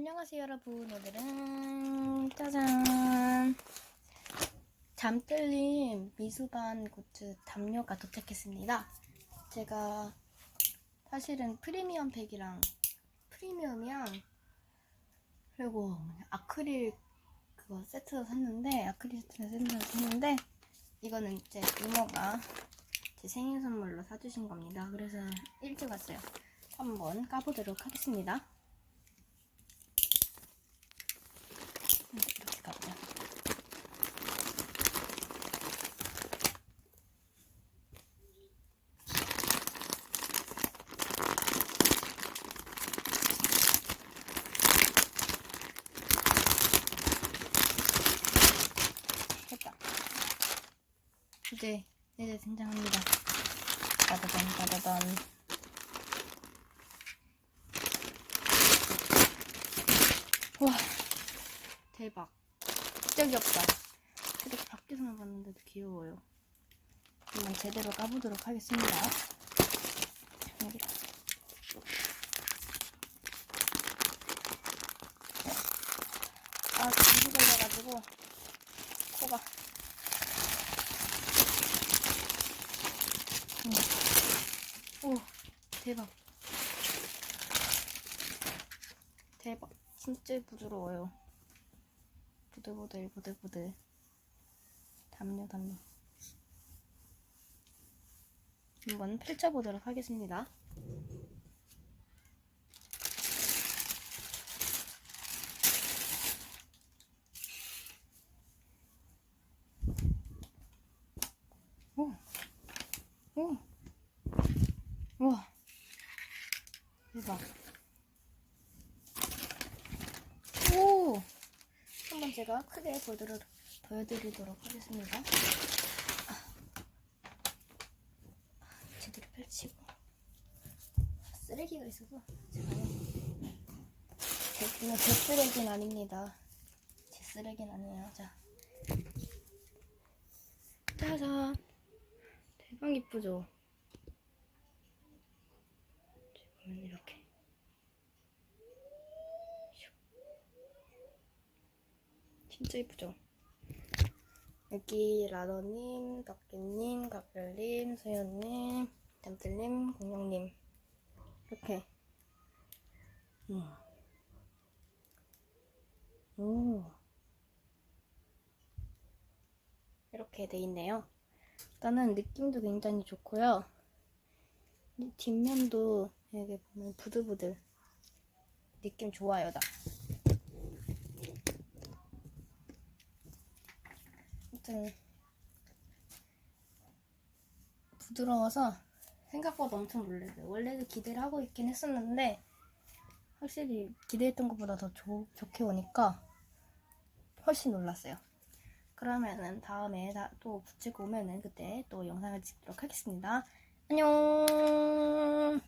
안녕하세요 여러분. 오늘은 짜잔. 잠들림 미수반 굿즈 담요가 도착했습니다. 제가 사실은 프리미엄 팩이랑 프리미엄이랑 그리고 아크릴 그거 세트 샀는데 아크릴 세트 세트 샀는데 이거는 이제 이모가 제 생일 선물로 사주신 겁니다. 그래서 일찍 왔어요. 한번 까보도록 하겠습니다 이렇게 가보자. 됐다. 이제 이제 등장합니다. 따다단 따다단. 와 대박. 진짜 귀엽다. 이렇게 밖에서만 봤는데도 귀여워요. 한번 제대로 까보도록 하겠습니다. 여기다. 아, 감기 걸려가지고 코가. 음. 오, 대박. 대박. 진짜 부드러워요. 부들부들 부들부들. 담요 담요. 한번 펼쳐보도록 하겠습니다. 오, 오, 우와, 대박. 오, 한번 제가 크게 보여드려, 보여드리도록 하겠습니다. 아. 제대로 펼치고 쓰레기가 있어서 제가 제, 이거 제 쓰레기는 아닙니다. 제 쓰레기는 아니에요. 자, 짜잔, 대박 이쁘죠? 보면 이렇게. 진짜 이쁘죠? 여기 라더님, 덕기님, 각별님, 소연님, 잠들님, 공룡님 이렇게 음. 오. 이렇게 돼 있네요. 일단은 느낌도 굉장히 좋고요. 이 뒷면도 여기 보면 부들부들 느낌 좋아요, 나. 아무튼 부드러워서 생각보다 엄청 놀랐어요. 원래도 기대를 하고 있긴 했었는데 확실히 기대했던 것보다 더 좋, 좋게 오니까 훨씬 놀랐어요. 그러면은 다음에 다, 또 붙이고 오면은 그때 또 영상을 찍도록 하겠습니다. 안녕.